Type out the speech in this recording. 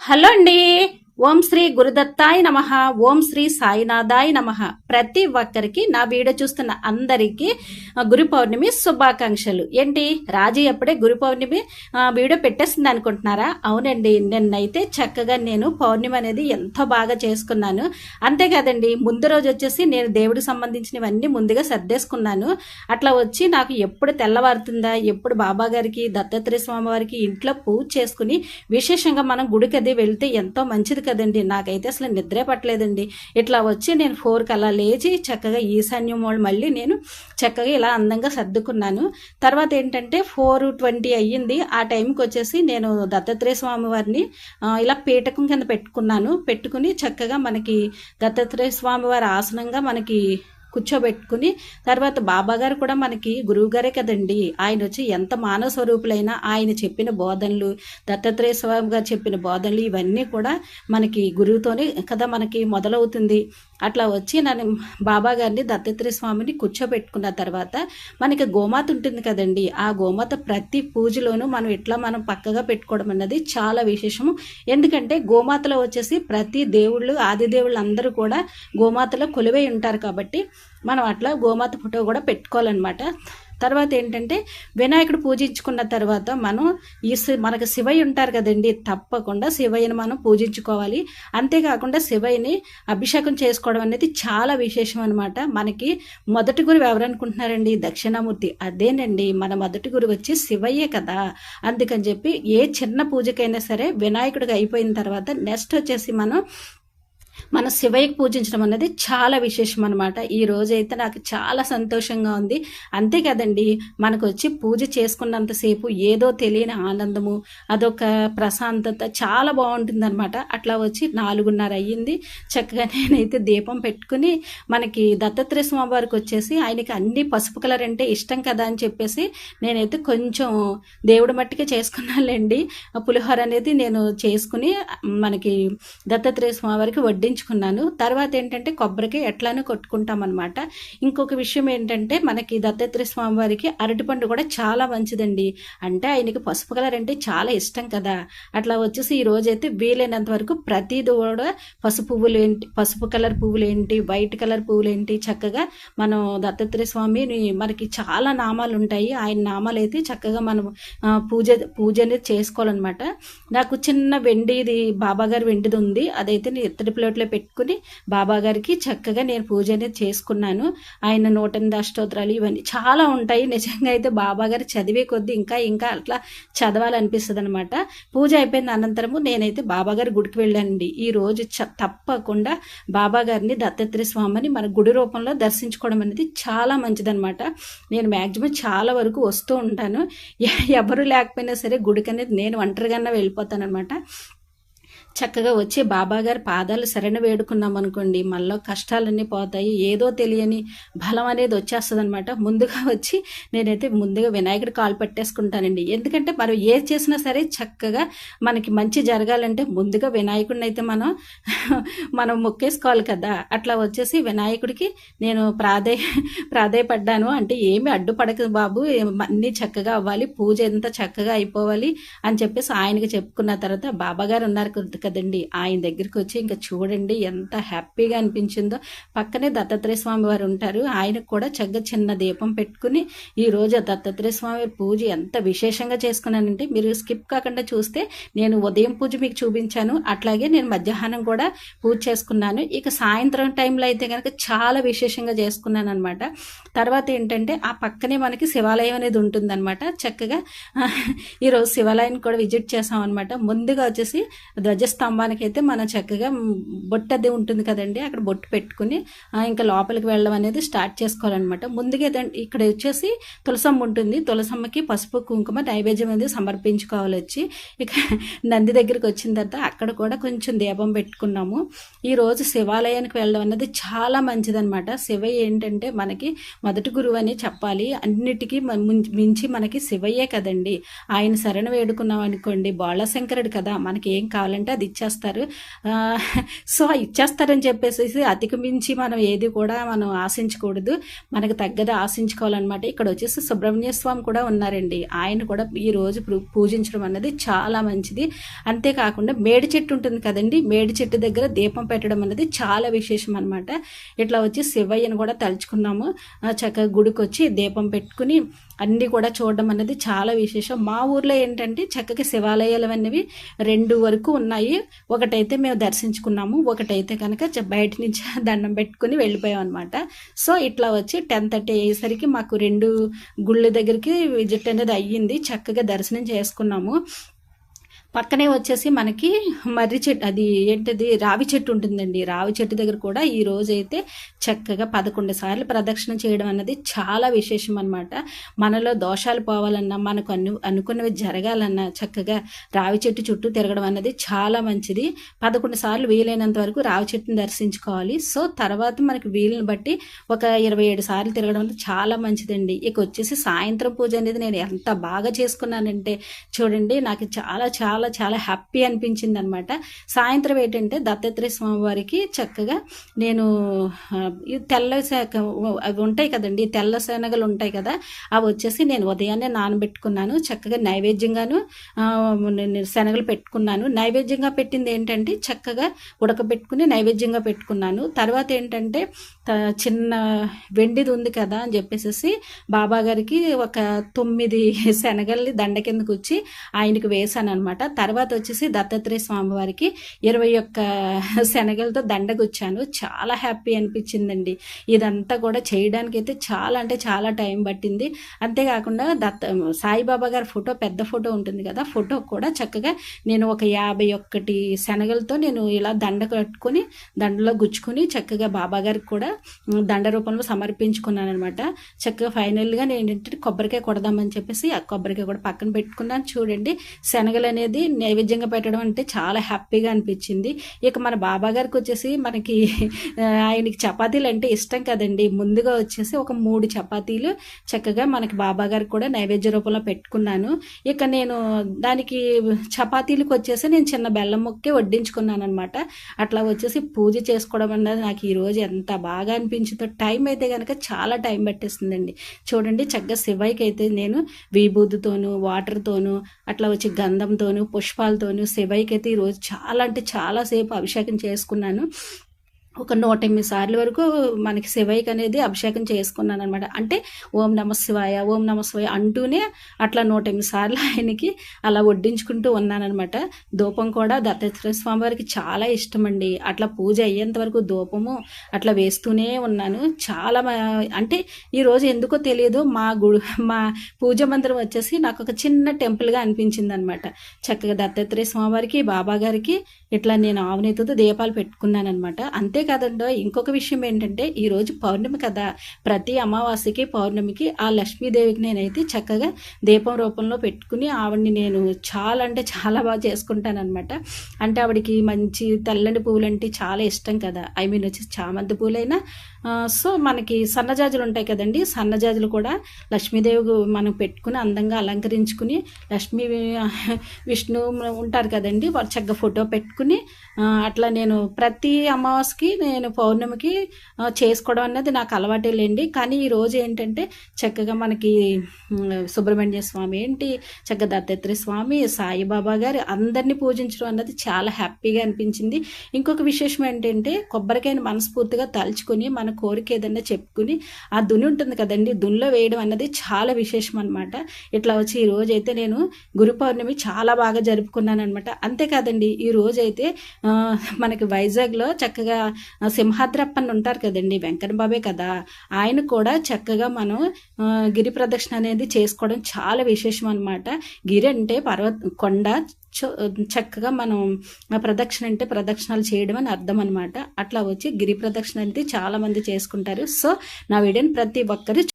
Hello అండి. ఓం శ్రీ గురుదత్తాయ నమ. ఓం శ్రీ సాయినాథాయ నమ. ప్రతి ఒక్కరికి నా వీడియో చూస్తున్న అందరికీ గురు పౌర్ణమి శుభాకాంక్షలు. ఏంటి? రాజీ అప్పుడే గురు పౌర్ణమి వీడియో పెట్టేసింది అనుకుంటున్నారా? అవునండి నిన్నైతే చక్కగా నేను పౌర్ణమి అనేది ఎంతో బాగా చేసుకున్నాను. అంతేకాదండి ముందు రోజు వచ్చేసి నేను దేవుడికి సంబంధించినవన్నీ ముందుగా సర్దేసుకున్నాను. అట్లా వచ్చి నాకు ఎప్పుడు తెల్లవారుతుందా ఎప్పుడు బాబా గారికి దత్తాత్రేయ స్వామి వారికి ఇంట్లో పూజ చేసుకుని విశేషంగా మనం గుడికి అది వెళ్తే ఎంతో మంచిది కదండి. నాకైతే అసలు నిద్రే పట్టలేదండి. ఇట్లా వచ్చి నేను ఫోర్కి అలా లేచి చక్కగా ఈశాన్యం వాళ్ళు మళ్ళీ నేను చక్కగా ఇలా అందంగా సర్దుకున్నాను. తర్వాత ఏంటంటే ఫోర్ ట్వంటీ అయ్యింది. ఆ టైంకి వచ్చేసి నేను దత్తాత్రేయ స్వామి వారిని ఇలా పీఠకం కింద పెట్టుకున్నాను. పెట్టుకుని చక్కగా మనకి దత్తాత్రేయ స్వామి వారి ఆసనంగా మనకి కూర్చోబెట్టుకుని తర్వాత బాబా గారు కూడా మనకి గురువు గారే కదండి. ఆయన వచ్చి ఎంత మానవ స్వరూపులైనా ఆయన చెప్పిన బోధనలు దత్తాత్రేయ స్వామి గారు చెప్పిన బోధనలు ఇవన్నీ కూడా మనకి గురువుతోనే కదా మనకి మొదలవుతుంది. అట్లా వచ్చి నన్ను బాబా గారిని దత్తాత్రేయ స్వామిని కూర్చోబెట్టుకున్న తర్వాత మనకి గోమాత ఉంటుంది కదండి. ఆ గోమాత ప్రతి పూజలోనూ మనం ఇట్లా మనం పక్కగా పెట్టుకోవడం అన్నది చాలా విశేషము. ఎందుకంటే గోమాతలో వచ్చేసి ప్రతి దేవుళ్ళు ఆది దేవుళ్ళు అందరూ కూడా గోమాతలో కొలువై ఉంటారు కాబట్టి మనం అట్లా గోమాత ఫోటో కూడా పెట్టుకోవాలన్నమాట. తర్వాత ఏంటంటే వినాయకుడు పూజించుకున్న తర్వాత మనం ఈ శి- మనకు శివయ్య ఉంటారు కదండి తప్పకుండా శివయ్యని మనం పూజించుకోవాలి. అంతేకాకుండా శివయ్యని అభిషేకం చేసుకోవడం అనేది చాలా విశేషం అనమాట మనకి మొదటి గురువు ఎవరనుకుంటున్నారండి? దక్షిణామూర్తి. అదేనండి మన మొదటి గురువు వచ్చి శివయ్యే కదా. అందుకని చెప్పి ఏ చిన్న పూజకైనా సరే వినాయకుడికి అయిపోయిన తర్వాత నెక్స్ట్ వచ్చేసి మనం మన శివయ్యకి పూజించడం అనేది చాలా విశేషం అనమాట ఈ రోజైతే నాకు చాలా సంతోషంగా ఉంది. అంతే కదండి మనకు వచ్చి పూజ చేసుకున్నంతసేపు ఏదో తెలియని ఆనందము అదొక ప్రశాంతత చాలా బాగుంటుంది అనమాట అట్లా వచ్చి నాలుగున్నర అయ్యింది. చక్కగా నేనైతే దీపం పెట్టుకుని మనకి దత్తాత్రేయ స్వామివారికి వచ్చేసి ఆయనకి అన్ని పసుపు కలర్ అంటే ఇష్టం కదా అని చెప్పేసి నేనైతే కొంచెం దేవుడి మట్టిగా చేసుకున్నానులేండి. పులిహోర అనేది నేను చేసుకుని మనకి దత్తాత్రేయ స్వామివారికి వడ్డీ వడ్డించుకున్నాను. తర్వాత ఏంటంటే కొబ్బరికాయ ఎట్లానో కొట్టుకుంటాం అనమాట ఇంకొక విషయం ఏంటంటే మనకి దత్తాత్రేయ స్వామి వారికి అరటిపండు కూడా చాలా మంచిదండి. అంటే ఆయనకి పసుపు కలర్ అంటే చాలా ఇష్టం కదా. అట్లా వచ్చేసి ఈ రోజైతే వీలైనంత వరకు ప్రతిది కూడా పసుపు పువ్వులు ఏంటి పసుపు కలర్ పువ్వులు ఏంటి వైట్ కలర్ పువ్వులు ఏంటి చక్కగా మనం దత్తాత్రేయ స్వామిని మనకి చాలా నామాలు ఉంటాయి. ఆయన నామాలు అయితే చక్కగా మనం పూజ పూజ అనేది చేసుకోవాలన్నమాట. నాకు చిన్న వెండిది బాబాగారి వెండిది ఉంది. అదైతే నేను ఇత్తడి ప్లేట్లో పెట్టుకుని బాబాగారికి చక్కగా నేను పూజ అనేది చేసుకున్నాను. ఆయన నూటెనిమిది అష్టోత్తరాలు ఇవన్నీ చాలా ఉంటాయి. నిజంగా అయితే బాబాగారు చదివే కొద్దీ ఇంకా ఇంకా అట్లా చదవాలనిపిస్తుంది అనమాట పూజ అయిపోయిన అనంతరము నేనైతే బాబాగారి గుడికి వెళ్ళానండి. ఈ రోజు చ- తప్పకుండా బాబాగారిని దత్తాత్రేయ స్వామిని మన గుడి రూపంలో దర్శించుకోవడం అనేది చాలా మంచిదనమాట. నేను మ్యాక్సిమం చాలా వరకు వస్తూ ఉంటాను. ఎవరు లేకపోయినా సరే గుడికి అనేది నేను ఒంటరిగానే వెళ్ళిపోతాను అనమాట చక్కగా వచ్చి బాబాగారి పాదాలు శరణ వేడుకున్నాం అనుకోండి మనలో కష్టాలన్నీ పోతాయి ఏదో తెలియని బలం అనేది వచ్చేస్తుంది అనమాట ముందుగా వచ్చి నేనైతే ముందుగా వినాయకుడి కాలు పట్టేసుకుంటానండి. ఎందుకంటే మనం ఏ చేసినా సరే చక్కగా మనకి మంచి జరగాలంటే ముందుగా వినాయకుడిని అయితే మనం మనం మొక్కేసుకోవాలి కదా. అట్లా వచ్చేసి వినాయకుడికి నేను ప్రాధేయ ప్రాధేయపడ్డాను. అంటే ఏమి అడ్డుపడక బాబు అన్నీ చక్కగా అవ్వాలి పూజ ఎంత చక్కగా అయిపోవాలి అని చెప్పేసి ఆయనకి చెప్పుకున్న తర్వాత బాబాగారు ఉన్నారు కదండి. ఆయన దగ్గరికి వచ్చి ఇంకా చూడండి ఎంత హ్యాపీగా అనిపించిందో. పక్కనే దత్తాత్రేయ స్వామి వారు ఉంటారు. ఆయనకు కూడా చక్కగా చిన్న దీపం పెట్టుకుని ఈ రోజు దత్తాత్రేయ స్వామి పూజ ఎంత విశేషంగా చేసుకున్నానంటే మీరు స్కిప్ కాకుండా చూస్తే నేను ఉదయం పూజ మీకు చూపించాను. అట్లాగే నేను మధ్యాహ్నం కూడా పూజ చేసుకున్నాను. ఇక సాయంత్రం టైంలో అయితే కనుక చాలా విశేషంగా చేసుకున్నాను అనమాట తర్వాత ఏంటంటే ఆ పక్కనే మనకి శివాలయం అనేది ఉంటుందన్నమాట. చక్కగా ఈరోజు శివాలయాన్ని కూడా విజిట్ చేసాం అనమాట ముందుగా వచ్చేసి ధ్వజ అయితే మనం చక్కగా బొట్టు అది ఉంటుంది కదండి అక్కడ బొట్టు పెట్టుకుని ఇంకా లోపలికి వెళ్ళడం అనేది స్టార్ట్ చేసుకోవాలన్నమాట. ముందుగా ఏదంటే ఇక్కడ వచ్చేసి తులసమ్మ ఉంటుంది. తులసమ్మకి పసుపు కుంకుమ నైవేద్యం అనేది సమర్పించుకోవాలి వచ్చి. ఇక నంది దగ్గరికి వచ్చిన తర్వాత అక్కడ కూడా కొంచెం దీపం పెట్టుకున్నాము. ఈ రోజు శివాలయానికి వెళ్ళడం అనేది చాలా మంచిదన్నమాట. శివయ్య ఏంటంటే మనకి మొదటి గురువు అని చెప్పాలి. అన్నిటికీ మించి మనకి శివయ్యే కదండి. ఆయన శరణ వేడుకున్నాం అనుకోండి బాలశంకరుడు కదా మనకి ఏం కావాలంటే అది అది ఇచ్చేస్తారు సో ఇచ్చేస్తారని చెప్పేసి అతికమించి మనం ఏది కూడా మనం ఆశించకూడదు. మనకు తగ్గది ఆశించుకోవాలన్నమాట. ఇక్కడ వచ్చేసి సుబ్రహ్మణ్య స్వామి కూడా ఉన్నారండి. ఆయన కూడా ఈ రోజు పూజించడం అన్నది చాలా మంచిది. అంతేకాకుండా మేడి చెట్టు ఉంటుంది కదండి. మేడి చెట్టు దగ్గర దీపం పెట్టడం అనేది చాలా విశేషం అనమాట ఇట్లా వచ్చి శివయ్యను కూడా తలుచుకున్నాము. చక్కగా గుడికి వచ్చి దీపం పెట్టుకుని అన్నీ కూడా చూడడం అనేది చాలా విశేషం. మా ఊర్లో ఏంటంటే చక్కగా శివాలయాలు అనేవి రెండు వరకు ఉన్నాయి. ఒకటైతే మేము దర్శించుకున్నాము. ఒకటైతే కనుక బయట నుంచి దండం పెట్టుకుని వెళ్ళిపోయాం అనమాట సో ఇట్లా వచ్చి టెన్ థర్టీ అయ్యేసరికి మాకు రెండు గుళ్ళ దగ్గరికి విజిట్ అనేది అయ్యింది. చక్కగా దర్శనం చేసుకున్నాము. పక్కనే వచ్చేసి మనకి మర్రి చెట్టు అది ఏంటిది? రావి చెట్టు ఉంటుందండి. రావి చెట్టు దగ్గర కూడా ఈ రోజైతే చక్కగా పదకొండు సార్లు ప్రదక్షిణ చేయడం అన్నది చాలా విశేషం అనమాట మనలో దోషాలు పోవాలన్నా మనకు అను అనుకున్నవి జరగాలన్నా చక్కగా రావి చెట్టు చుట్టూ తిరగడం అన్నది చాలా మంచిది. పదకొండు సార్లు వీలైనంత వరకు రావి చెట్టును దర్శించుకోవాలి. సో తర్వాత మనకి వీలుని బట్టి ఒక ఇరవై ఏడు సార్లు తిరగడం అనేది చాలా మంచిదండి. ఇక వచ్చేసి సాయంత్రం పూజ అనేది నేను ఎంత బాగా చేసుకున్నానంటే చూడండి నాకు చాలా చాలా చాలా చాలా హ్యాపీ అనిపించింది అనమాట సాయంత్రం ఏంటంటే దత్తాత్రేయ స్వామి వారికి చక్కగా నేను తెల్ల అవి ఉంటాయి కదండి తెల్ల శనగలు ఉంటాయి కదా అవి వచ్చేసి నేను ఉదయాన్నే నానబెట్టుకున్నాను. చక్కగా నైవేద్యంగాను శనగలు పెట్టుకున్నాను. నైవేద్యంగా పెట్టింది ఏంటంటే చక్కగా ఉడకబెట్టుకుని నైవేద్యంగా పెట్టుకున్నాను. తర్వాత ఏంటంటే చిన్న వెండిది ఉంది కదా అని చెప్పేసి బాబా గారికి ఒక తొమ్మిది శనగల్ని దండ కిందకు వచ్చి ఆయనకి వేశాను అనమాట తర్వాత వచ్చేసి దత్తాత్రేయ స్వామివారికి ఇరవై ఒక్క శనగలతో దండగుచ్చాను. చాలా హ్యాపీ అనిపించిందండి. ఇదంతా కూడా చేయడానికి అయితే చాలా అంటే చాలా టైం పట్టింది. అంతేకాకుండా దత్త సాయిబాబా గారి ఫోటో పెద్ద ఫోటో ఉంటుంది కదా ఫోటో కూడా చక్కగా నేను ఒక యాభై ఒక్కటి శనగలతో నేను ఇలా దండ కట్టుకొని దండలో గుచ్చుకొని చక్కగా బాబా గారికి కూడా దండ రూపంలో సమర్పించుకున్నాను అనమాట చక్కగా ఫైనల్గా నేను ఏంటంటే కొబ్బరికాయ కొడదామని చెప్పేసి ఆ కొబ్బరికాయ కూడా పక్కన పెట్టుకున్నాను. చూడండి శనగలు అనేది నైవేద్యంగా పెట్టడం అంటే చాలా హ్యాపీగా అనిపించింది. ఇక మన బాబా గారికి వచ్చేసి మనకి ఆయనకి చపాతీలు అంటే ఇష్టం కదండి. ముందుగా వచ్చేసి ఒక మూడు చపాతీలు చక్కగా మనకి బాబా గారికి కూడా నైవేద్య రూపంలో పెట్టుకున్నాను. ఇక నేను దానికి చపాతీలకు వచ్చేసి నేను చిన్న బెల్లం ముక్కే వడ్డించుకున్నాను అనమాట అట్లా వచ్చేసి పూజ చేసుకోవడం అన్నది నాకు ఈరోజు ఎంత బాగా అనిపించిందో టైం అయితే కనుక చాలా టైం పట్టేస్తుందండి. చూడండి చక్కగా శివయ్యకి అయితే నేను విభూతితోనూ వాటర్తోనూ అట్లా వచ్చి గంధంతోను పుష్పాలతోనూ శివయ్యకి అయితే ఈరోజు చాలా అంటే చాలాసేపు అభిషేకం చేసుకున్నాను. ఒక నూట ఎనిమిది సార్లు వరకు మనకి శివయ్యకి అనేది అభిషేకం చేసుకున్నాను అనమాట అంటే ఓం నమ శివాయ ఓం నమ శివాయ అంటూనే అట్లా నూట ఎనిమిది సార్లు ఆయనకి అలా వడ్డించుకుంటూ ఉన్నానమాట ధూపం కూడా దత్తాత్రేయ స్వామి వారికి చాలా ఇష్టం అండి అట్లా పూజ అయ్యేంత వరకు ధూపము అట్లా వేస్తూనే ఉన్నాను. చాలా అంటే ఈరోజు ఎందుకో తెలియదు మా గుడి మా పూజ మందిరం వచ్చేసి నాకు ఒక చిన్న టెంపుల్గా అనిపించింది అనమాట చక్కగా దత్తాత్రేయ స్వామివారికి బాబా గారికి ఇట్లా నేను ఆవునేతతో దీపాలు పెట్టుకున్నాను అనమాట అంతే కదండో ఇంకొక విషయం ఏంటంటే ఈరోజు పౌర్ణమి కదా. ప్రతి అమావాస్యకి పౌర్ణమికి ఆ లక్ష్మీదేవికి నేనైతే చక్కగా దీపం రూపంలో పెట్టుకుని ఆవిడని నేను చాలా అంటే చాలా బాగా చేసుకుంటానమాట అంటే ఆవిడకి మంచి తెల్లని పువ్వులు అంటే చాలా ఇష్టం కదా. ఐ మీన్ వచ్చి చామంతి పూలైనా సో మనకి సన్నజాజులు ఉంటాయి కదండి. సన్నజాజులు కూడా లక్ష్మీదేవి మనం పెట్టుకుని అందంగా అలంకరించుకుని లక్ష్మీ విష్ణు ఉంటారు కదండి. వారు చక్కగా ఫోటో పెట్టుకుని అట్లా నేను ప్రతి అమావాస్యకి నేను పౌర్ణమికి చేసుకోవడం అన్నది నాకు అలవాటే లేండి. కానీ ఈరోజు ఏంటంటే చక్కగా మనకి సుబ్రహ్మణ్య స్వామి ఏంటి చక్కగా దత్తాత్రేయ స్వామి సాయిబాబా గారు అందరినీ పూజించడం అన్నది చాలా హ్యాపీగా అనిపించింది. ఇంకొక విశేషం ఏంటంటే కొబ్బరికాయని మనస్ఫూర్తిగా తలుచుకొని మన కోరిక ఏదన్నా చెప్పుకుని ఆ దుని ఉంటుంది కదండి దునిలో వేయడం అన్నది చాలా విశేషం అనమాట ఇట్లా వచ్చి ఈ రోజైతే అయితే నేను గురు పౌర్ణమి చాలా బాగా జరుపుకున్నాను అనమాట అంతేకాదండి ఈ రోజైతే అయితే మనకి వైజాగ్లో చక్కగా సింహాద్రప్పన్ ఉంటారు కదండి వెంకటబాబే కదా. ఆయన కూడా చక్కగా మనం గిరి ప్రదక్షిణ అనేది చేసుకోవడం చాలా విశేషం అనమాట గిరి అంటే పర్వత కొండ చక్కగా మనం ప్రదక్షిణ అంటే ప్రదక్షిణాలు చేయడం అని అర్థం అనమాట అట్లా వచ్చి గిరి ప్రదక్షిణ అనేది చాలా మంది చేసుకుంటారు. సో నా వీడియోని ప్రతి ఒక్కరు